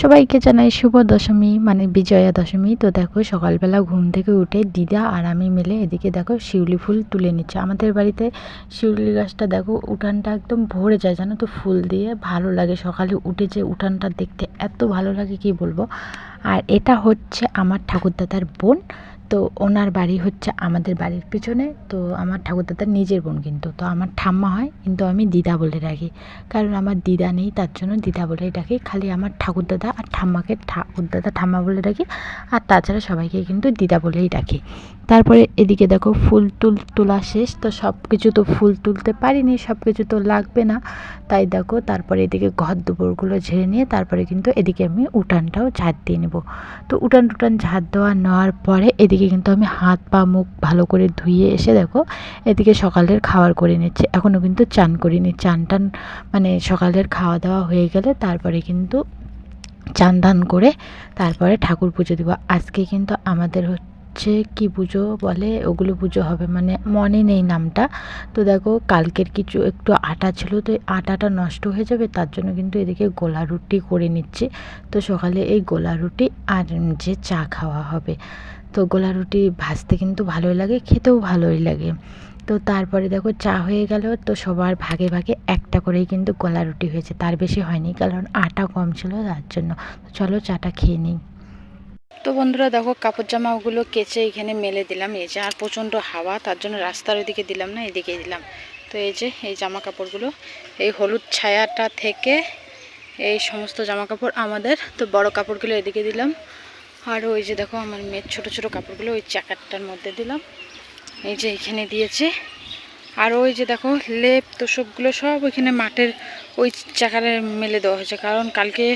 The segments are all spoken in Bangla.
সবাইকে জানাই শুভ দশমী মানে বিজয়া দশমী। তো দেখো, সকালবেলা ঘুম থেকে উঠে দিদা আর আমি মিলে এদিকে দেখো শিউলি ফুল তুলে নিচ্ছে। আমাদের বাড়িতে শিউলি গাছটা দেখো, উঠানটা একদম ভরে যায়, জানো তো, ফুল দিয়ে ভালো লাগে। সকালে উঠে যে উঠানটা দেখতে এত ভালো লাগে, কি বলব? আর এটা হচ্ছে আমার ঠাকুরদাদার বোন। তো ওনার বাড়ি হচ্ছে আমাদের বাড়ির পিছনে। তো আমার ঠাকুরদাদার নিজের বোন কিন্তু। তো আমার ঠাম্মা হয়, কিন্তু আমি দিদা বলে রাখি কারণ আমার দিদা নেই, তার জন্য দিদা বলেই ডাকি। খালি আমার ঠাকুরদাদা আর ঠাম্মাকে ঠাকুর দাদা ঠাম্মা বলে ডাকি। আর তাছাড়া সবাইকে কিন্তু দিদা বলেই ডাকি। তারপরে এদিকে দেখো ফুল তুল তোলা শেষ, তো সব কিছু তো ফুল তুলতে পারিনি সব কিছু তো লাগবে না। তাই দেখো তারপরে এদিকে ঘর দুপুরগুলো ঝেড়ে নিয়ে তারপরে কিন্তু এদিকে আমি উঠানটাও ঝাড় দিয়ে নেব। তো উঠান টুটান ঝাড় দেওয়া নেওয়ার পরে এদিকে কিন্তু আমি হাত পা মুখ ভালো করে ধুয়ে এসে দেখো এদিকে সকালের খাবার করে নিচ্ছে। এখনও কিন্তু চান করিনি, চান টান মানে সকালের খাওয়া দাওয়া হয়ে গেলে তারপরে কিন্তু চান ধান করে তারপরে ঠাকুর পুজো দিব। আজকে কিন্তু আমাদের হচ্ছে কি পুজো বলে? ওগুলো পুজো হবে। মানে মনে নেই নামটা। তো দেখো, কালকের কিছু একটু আটা ছিল, তো আটাটা নষ্ট হয়ে যাবে, তার জন্য কিন্তু এদিকে গোলা রুটি করে নিচ্ছি। তো সকালে এই গোলা রুটি আর যে চা খাওয়া হবে। তো গোলা রুটি ভাজতে কিন্তু ভালোই লাগে, খেতেও ভালোই লাগে। তো তারপরে দেখো, চা হয়ে গেল, তো সবার ভাগে ভাগে একটা করেই কিন্তু গোলা রুটি হয়েছে। তার বেশি হয়নি, কারণ আটা কম ছিল তার জন্য। চলো, চাটা খেয়ে নিই। তো বন্ধুরা দেখো কাপড় জামা ওগুলো কেচে এখানে মেলে দিলাম। এই যে আর প্রচণ্ড হাওয়া, তার জন্য রাস্তার ওইদিকে দিলাম না এদিকে দিলাম। তো এই যে, এই জামা কাপড়গুলো এই হলুদ ছায়াটা থেকে এই সমস্ত জামা কাপড় আমাদের, তো বড় কাপড়গুলো এদিকে দিলাম। আর ওই যে দেখো, আমার মেয়ের ছোটো ছোটো কাপড়গুলো ওই চাকারটার মধ্যে দিলাম। এই যে এখানে দিয়েছে। আর ওই যে দেখো, লেপ তোষকগুলো সব ওইখানে মাঠের ওই চাকারে মেলে দেওয়া হয়েছে। কারণ কালকে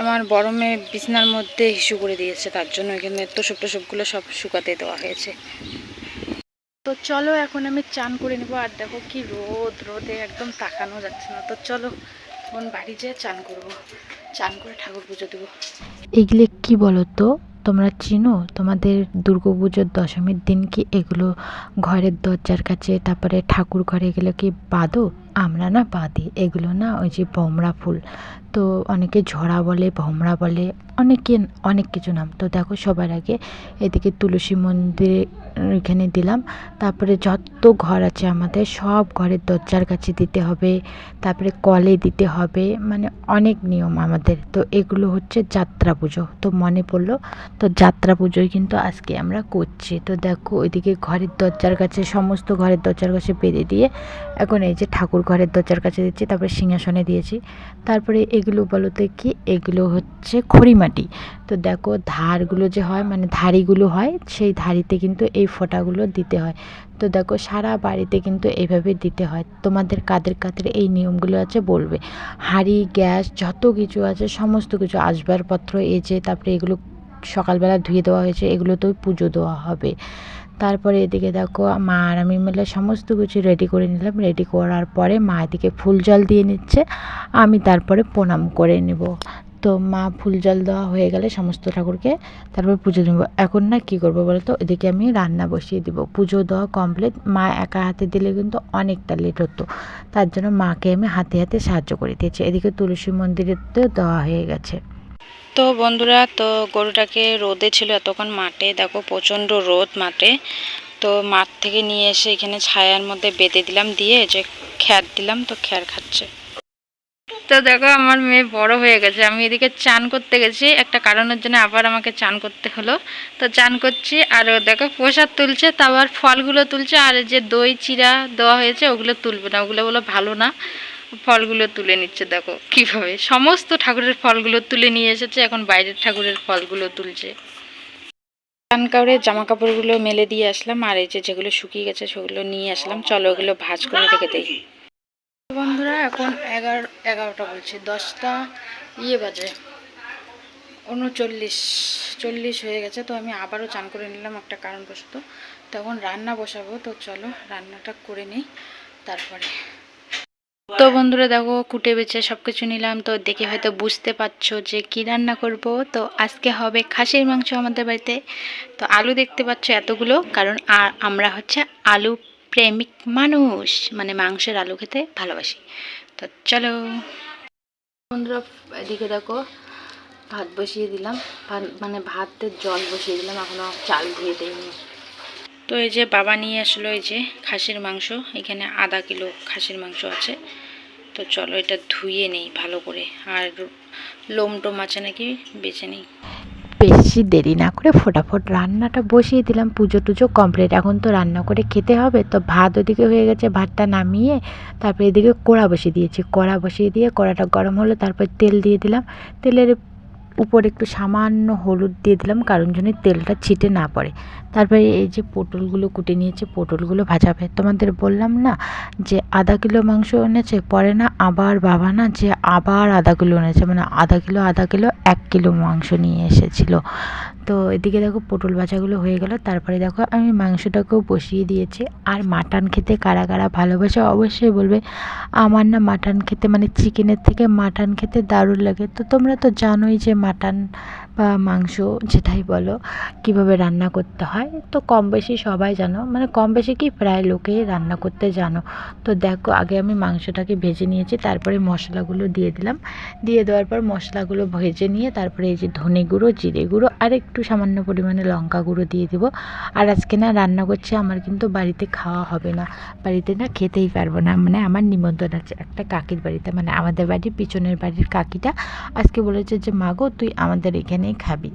আমার বড় মেয়ে বিছনার মধ্যে হিসু করে দিয়েছে, তার জন্য এখানে তোষক টোষকগুলো সব শুকাতে দেওয়া হয়েছে। তো চলো এখন আমি চান করে নেব, আর দেখো কি রোদ, রোদে একদম তাকানো যাচ্ছে না। তো চলো এখন বাড়ি যেয়ে চান করব। চান করে ঠাকুর পুজো দেবো। এগুলো কি বলো তো তোমরা চিনো? তোমাদের দুর্গাপুজোর দশমীর দিন কি এগুলো ঘরের দরজার কাছে, তারপরে ঠাকুর ঘরে এগুলো কি বাঁধো? আমরা না বাঁধি। এগুলো না ওই যে বমরা ফুল। তো অনেকে ঝরা বলে, ভমরা বলে, অনেকে, অনেক কিছু নাম। তো দেখো সবার আগে এদিকে তুলসী মন্দিরে এখানে দিলাম। তারপরে যত ঘর আছে আমাদের, সব ঘরের দরজার কাছে দিতে হবে। তারপরে কলে দিতে হবে। মানে অনেক নিয়ম আমাদের। তো এগুলো হচ্ছে যাত্রা পুজো। তো মনে পড়ল, তো যাত্রা পুজোই কিন্তু আজকে আমরা করছি। তো দেখো ওইদিকে ঘরের দরজার কাছে, সমস্ত ঘরের দরজার কাছে বেঁধে দিয়ে, এখন এই যে ঠাকুর ঘরের দরজার কাছে দিচ্ছি, তারপরে সিংহাসনে দিয়েছি। তারপরে এগুলো বলতে কি? এগুলো হচ্ছে খড়িমাটি। তো দেখো ধারগুলো যে হয় মানে ধারিগুলো হয়, সেই ধারিতে কিন্তু এই ফোঁটাগুলো দিতে হয়। তো দেখো সারা বাড়িতে কিন্তু এইভাবে দিতে হয়। তোমাদের কাদের কাদের এই নিয়মগুলো আছে বলবে। হাঁড়ি, গ্যাস, যত কিছু আছে, সমস্ত কিছু, আসবাবপত্র, এই যে তারপরে এগুলো সকালবেলা ধুয়ে দেওয়া হয়েছে, এগুলোতেও পুজো দেওয়া হবে। তারপরে এদিকে দেখো, মা আর আমি মিলে সমস্ত কিছু রেডি করে নিলাম। রেডি করার পরে মা এদিকে ফুল জল দিয়ে নিচ্ছে, আমি তারপরে প্রণাম করে নেব। তো মা ফুল জল দেওয়া হয়ে গেলে সমস্ত ঠাকুরকে তারপর পুজো দেবো। এখন না কী করব বলো তো এদিকে আমি রান্না বসিয়ে দিব। পুজো দেওয়া কমপ্লিট মা একা হাতে দিলে কিন্তু অনেকটা লেট হতো। তার জন্য মাকে আমি হাতে হাতে সাহায্য করে দিয়েছি। এদিকে তুলসী মন্দিরেতেও দেওয়া হয়ে গেছে। তো বন্ধুরা, তো গরুটাকে রোদে ছিল এতক্ষণ মাঠে। দেখো প্রচণ্ড রোদ মাঠে। তো মাঠ থেকে নিয়ে এসে এখানে ছায়ার মধ্যে বেঁধে দিলাম, দিয়ে যে খ্যার দিলাম, তো খ্যার খাচ্ছে। তো দেখো আমার মেয়ে বড় হয়ে গেছে। আমি এদিকে চান করতে গেছি। একটা কারণের জন্য আবার আমাকে চান করতে হলো। তো চান করছি, আর দেখো প্রসাদ তুলছে তা আবার ফলগুলো তুলছে, আর যে দই, চিরা দেওয়া হয়েছে, ওগুলো তুলবে না। ওগুলো বলো ভালো না। ফলগুলো তুলে নিচ্ছে দেখো কীভাবে। সমস্ত ঠাকুরের ফলগুলো তুলে নিয়ে এসেছে এখন বাইরের ঠাকুরের ফলগুলো তুলছে। চান কাউরে জামা কাপড়গুলো মেলে দিয়ে আসলাম আর এই যে যেগুলো শুকিয়ে গেছে সেগুলো নিয়ে আসলাম। চলো ওগুলো ভাজ করে রেখে দিই। বন্ধুরা এখন এগারো এগারোটা বলছি দশটা ইয়ে বাজে উনচল্লিশ চল্লিশ হয়ে গেছে। তো আমি আবারও চান করে নিলাম একটা কারণবশত। তখন রান্না বসাবো তো চলো রান্নাটা করে নিই তারপরে। তো বন্ধুরা দেখো, কুটে বেছে সব কিছু নিলাম। তো দেখে হয়তো বুঝতে পারছ যে কি রান্না করব। তো আজকে হবে খাসির মাংস আমাদের বাড়িতে। তো আলু দেখতে পাচ্ছ এতগুলো, কারণ আমরা হচ্ছে আলু প্রেমিক মানুষ। মানে মাংসের আলু খেতে ভালোবাসি। তো চলো। বন্ধুরা, এদিকে দেখো, ভাত বসিয়ে দিলাম। মানে ভাতের জল বসিয়ে দিলাম। এখনও চাল ধুয়ে দেয়নি তো এই যে বাবা নিয়ে আসলো এই যে খাসির মাংস, এখানে আধা কিলো খাসির মাংস আছে। তো চলো এটা ধুয়ে নেই ভালো করে। আর লোম টোম আছে নাকি বেছে নেই? বেশি দেরি না করে ফটাফট রান্নাটা বসিয়ে দিলাম, পুজো টুজো কমপ্লিট এখন তো রান্না করে খেতে হবে, তো ভাত ওদিকে হয়ে গেছে, ভাতটা নামিয়ে তারপরে এদিকে কড়া বসিয়ে দিয়েছি। কড়া বসিয়ে দিয়ে কড়াটা গরম হলো, তারপর তেল দিয়ে দিলাম। তেলের উপর একটু সামান্য হলুদ দিয়ে দিলাম, কারণ জন্য তেলটা ছিটে না পড়ে। তারপরে এই যে পটলগুলো কুটে নিয়েছে, পটলগুলো ভাজাবে তোমাদের বললাম না যে আধা কিলো মাংস এনেছে, পরে না আবার বাবা না যে আবার আধা কিলো এনেছে মানে আধা কিলো আধা কিলো, এক কিলো মাংস নিয়ে এসেছিল। তো এদিকে দেখো পটল ভাজাগুলো হয়ে গেল। তারপরে দেখো আমি মাংসটাকেও বসিয়ে দিয়েছি। আর মাটন খেতে কারা কারা ভালোবাসে অবশ্যই বলবে। আমার না মাটন খেতে মানে চিকেনের থেকে মাটন খেতে দারুণ লাগে। তো তোমরা তো জানোই যে মাটন বা মাংস যেটাই বলো, কীভাবে রান্না করতে হয়, তো কম বেশি সবাই জানো। মানে কম বেশি কি প্রায় লোকেই রান্না করতে জানো। তো দেখো, আগে আমি মাংসটাকে ভেজে নিয়েছি, তারপরে মশলাগুলো দিয়ে দিলাম। দিয়ে দেওয়ার পর মশলাগুলো ভেজে নিয়ে, তারপরে এই যে ধনে গুঁড়ো, জিরে গুঁড়ো, আর একটু সামান্য পরিমাণে লঙ্কা গুঁড়ো দিয়ে দেবো। আর আজকে না রান্না করছি, আমার কিন্তু বাড়িতে খাওয়া হবে না। বাড়িতে না খেতেই পারব না। মানে আমার নিমন্ত্রণ আছে একটা কাকির বাড়িতে মানে আমাদের বাড়ির পিছনের বাড়ির কাকিটা। আজকে বলেছে যে মাগো তুই আমাদের এখানেই খাবি।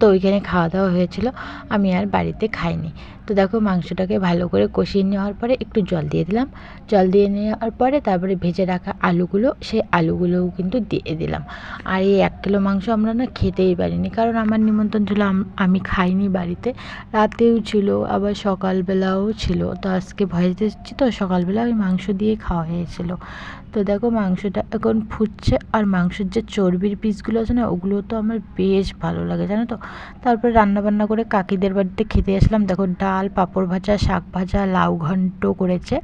তো ওইখানে খাওয়া দাওয়া হয়েছিল আমি আর বাড়িতে খাইনি। তো দেখো মাংসটাকে ভালো করে কষিয়ে নেওয়ার পরে একটু জল দিয়ে দিলাম। জল দিয়ে নেওয়ার পরে তারপরে ভেজে রাখা আলুগুলো, সেই আলুগুলোও কিন্তু দিয়ে দিলাম। আর এই এক কিলো মাংস আমরা না খেতেই পারিনি, কারণ আমার নিমন্ত্রণ ছিল আমি খাইনি বাড়িতে। রাতেও ছিল, আবার সকালবেলাও ছিল। তো আজকে ভয়েস দিচ্ছি, তো সকালবেলা ওই মাংস দিয়ে খাওয়া হয়েছিল। তো দেখো মাংসটা এখন ফুটছে, আর মাংসের যে চর্বির পিসগুলো আছে না, ওগুলো তো আমার বেশ ভালো লাগে, জানো তো? তারপরে রান্না বান্না করে কাকিদের বাড়িতে খেতে আসলাম। দেখো ডাল পাঁপড় ভাজা শাক ভাজা লাউ ঘন্ট করেছে।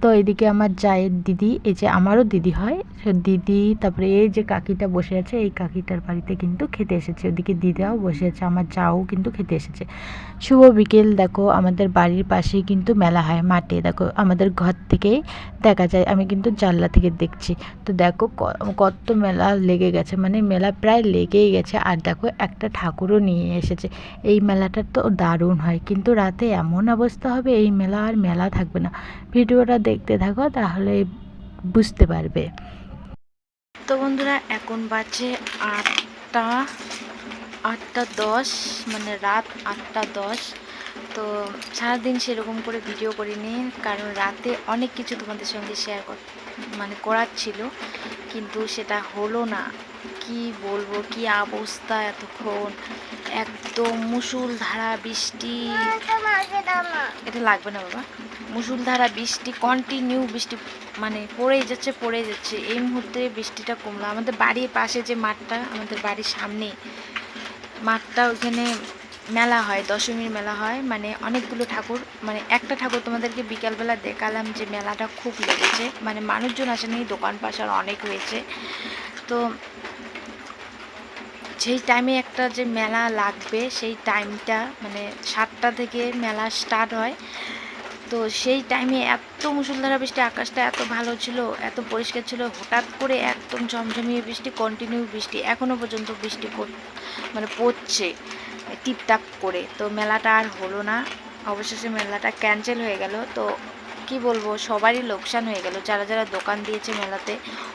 তো এদিকে আমার জায়ের দিদি, এই যে আমারও দিদি হয় দিদি, তারপরে এই যে কাকিটা বসে আছে, এই কাকিটার বাড়িতে কিন্তু খেতে এসেছে, ওদিকে দিদাও বসে আছে, আমার যাও কিন্তু খেতে এসেছে। শুভ বিকেল, দেখো, আমাদের বাড়ির পাশেই কিন্তু মেলা হয়, মাঠে, দেখো, আমাদের ঘর থেকেই দেখা যায়, আমি কিন্তু জানলা থেকে দেখছি। তো দেখো কত মেলা লেগে গেছে মানে মেলা প্রায় লেগেই গেছে, আর দেখো, একটা ঠাকুরও নিয়ে এসেছে। এই মেলাটা তো দারুণ হয়, কিন্তু রাতে এমন অবস্থা হবে, এই মেলা আর মেলা থাকবে না। ভিডিওটা দেখতে থাকো, তাহলে বুঝতে পারবে। তো বন্ধুরা, এখন বাজে আটটা আটটা দশ মানে রাত আটটা দশ। তো সারাদিন সেরকম করে ভিডিও করিনি, কারণ রাতে অনেক কিছু তোমাদের সঙ্গে শেয়ার কর মানে করার ছিল, কিন্তু সেটা হলো না। কি বলব, কি অবস্থা এতক্ষণ? একদম মুসুলধারা বৃষ্টি। এটা লাগবে না বাবা? মুসুলধারা বৃষ্টি কন্টিনিউ বৃষ্টি মানে পড়েই যাচ্ছে পড়েই যাচ্ছে। এই মুহূর্তে বৃষ্টিটা কমলো। আমাদের বাড়ির পাশে যে মাঠটা, আমাদের বাড়ির সামনে, মাঠটা ওখানে মেলা হয়, দশমীর মেলা হয়। মানে অনেকগুলো ঠাকুর মানে একটা ঠাকুর তোমাদেরকে বিকালবেলা দেখালাম যে মেলাটা খুব লেগেছে। মানে মানুষজন আসেনি, দোকান পাশার অনেক হয়েছে। তো যেই টাইমে একটা যে মেলা লাগবে, সেই টাইমটা মানে সাতটা থেকে মেলা স্টার্ট হয়। তো সেই টাইমে এত মুসুলধারা বৃষ্টি, আকাশটা এত ভালো ছিল, এত পরিষ্কার ছিল, হঠাৎ করে একদম ঝমঝমিয়ে বৃষ্টি কন্টিনিউ বৃষ্টি এখনও পর্যন্ত বৃষ্টি মানে পড়ছে, টিপটাপ করে। তো মেলাটা আর হলো না। অবশেষে মেলাটা ক্যান্সেল হয়ে গেল। তো কি বলব, সবারই লোকসান হয়ে গেল। যারা যারা দোকান দিয়েছে মেলাতে,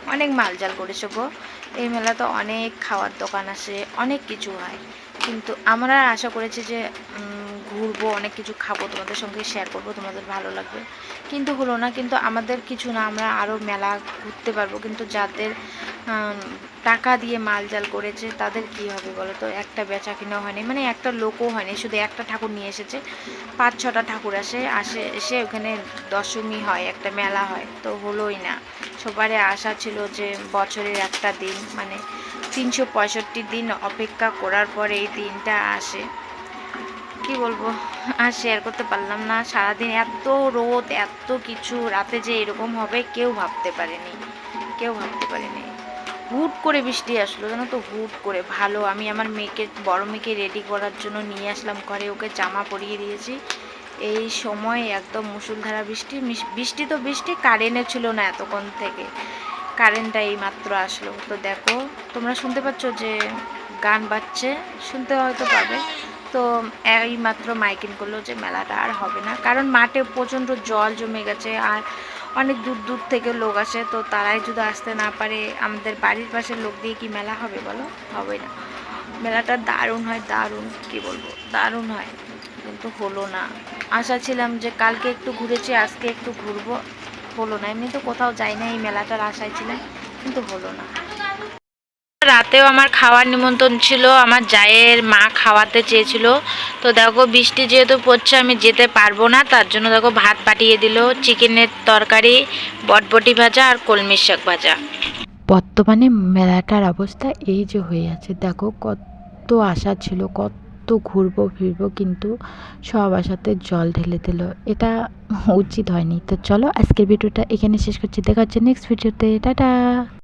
অনেক মালজাল করেছে গো। এই মেলাতে অনেক খাওয়ার দোকান আসে, অনেক কিছু হয়। কিন্তু আমরা আশা করেছি যে ঘুরবো, অনেক কিছু খাব, তোমাদের সঙ্গে শেয়ার করব, তোমাদের ভালো লাগবে। কিন্তু হলো না, কিন্তু আমাদের কিছু না, আমরা আরও মেলা ঘুরতে পারব। কিন্তু যাদের টাকা দিয়ে মালজাল করেছে, তাদের কি হবে বলো তো? একটা বেচা কিনা হয়নি মানে একটা লোকও হয়নি, শুধু একটা ঠাকুর নিয়ে এসেছে। পাঁচ, ছটা ঠাকুর আসে আসে, এসে ওখানে দশমী হয়, একটা মেলা হয়, তো হলোই না। সবারই আশা ছিল যে বছরের একটা দিন মানে তিনশো পঁয়ষট্টি দিন অপেক্ষা করার পরে এই দিনটা আসে। কি বলব? আর শেয়ার করতে পারলাম না। সারাদিন এত রোদ, এত কিছু, রাতে যে এরকম হবে কেউ ভাবতে পারেনি। কেউ ভাবতে পারেনি। হুট করে বৃষ্টি আসলো, জানো তো? হুট করে। ভালো, আমি আমার মেয়েকে, বড় মেয়েকে রেডি করার জন্য নিয়ে আসলাম ঘরে। ওকে জামা পরিয়ে দিয়েছি। এই সময় একদম মুসুলধারা বৃষ্টি। বৃষ্টি তো বৃষ্টি কারেন্টও ছিল না এতক্ষণ থেকে। কারেন্টটা এই মাত্র আসলো। তো দেখো, তোমরা শুনতে পাচ্ছ যে গান বাজছে? শুনতে হয়তো পাবে। তো এই মাত্র মাইকিং করল যে মেলাটা আর হবে না। কারণ মাঠে প্রচণ্ড জল জমে গেছে আর অনেক দূর দূর থেকে লোক আসে, তো তারাই যদি আসতে না পারে, আমাদের বাড়ির পাশের লোক দিয়ে কি মেলা হবে বলো? হবে না। মেলাটা দারুণ হয়, দারুণ, কি বলব? দারুণ হয়। কিন্তু হলো না। আশা ছিলাম যে কালকে একটু ঘুরেছি, আজকে একটু ঘুরবো। হলো না। এমনি তো কোথাও যাই না, এই মেলাটার আশায় ছিলাম, কিন্তু হলো না। রাতেও আমার খাওয়ার নিমন্ত্রণ ছিল, আমার জায়ের মা খাওয়াতে চেয়েছিল। তো দেখো বৃষ্টি যেহেতু পড়ছে, আমি যেতে পারব না, তার জন্য দেখো ভাত পাঠিয়ে দিল, চিকেনের তরকারি, বটবটি ভাজা আর কলমির শাক ভাজা। বর্তমানে মেলাটার অবস্থা এই যে হয়ে আছে, দেখো কত আশা ছিল, কত তো ঘুরবো, ফিরবো, কিন্তু সব আশাতে জল ঢেলে দিল। এটা উচিত হয়নি। তো চলো আজকের ভিডিওটা এখানে শেষ করছি। দেখা হচ্ছে নেক্সট ভিডিওতে টাটা!